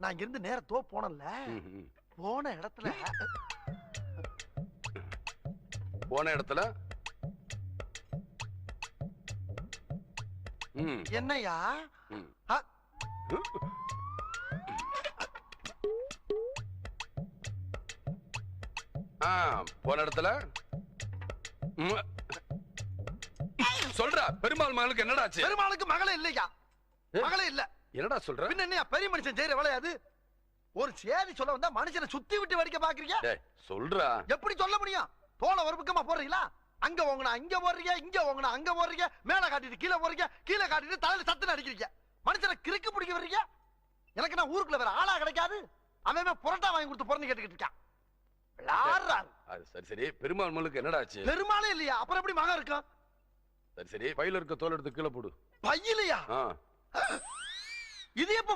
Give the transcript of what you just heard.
நான் இங்க இருந்து நேர தோ போனல. போன இடத்துல போன இடத்துல? என்னையா? போன இடத்துல. சொல்றா பெருமாள் மகளுக்கு என்னடா ஆச்சு பெருமாளுக்கு மகளே இல்லையா? மகளே இல்ல. என்னடா சொல்ற? பின்ன பெரிய மனுஷன் செய்யற வேலையாது ஒரு சேதி சொல்ல வந்தா மனுஷனை சுத்தி விட்டு வடிக்க பாக்குறீங்க? சொல்றா. எப்படி சொல்ல முடியும்? தோலை ஒரு பக்கமா போடுறீங்களா? அங்க ஓங்கனா இங்க போடுறீங்க இங்க ஓங்கனா அங்க போடுறீங்க மேல காட்டிட்டு கீழே போடுறீங்க கீழே காட்டிட்டு தலையில சத்து அடிக்கிறீங்க. மனுஷனை கிறுக்கு பிடிக்க வர்றீங்க? எனக்கு நான் ஊருக்குள்ள வேற ஆளா கிடைக்காது? அவன் புரட்டா வாங்கி கொடுத்து பிறந்து கேட்டுக்கிட்டு இருக்கான். சரி சரி. பெருமாள் மகளுக்கு என்னடா ஆச்சு? பெருமாளே இல்லையா? அப்புறம் எப்படி மகன் இருக்கும் சரி சரி. பையில இருக்க தோல் எடுத்து கீழே போடு. பையிலையா? இது எப்ப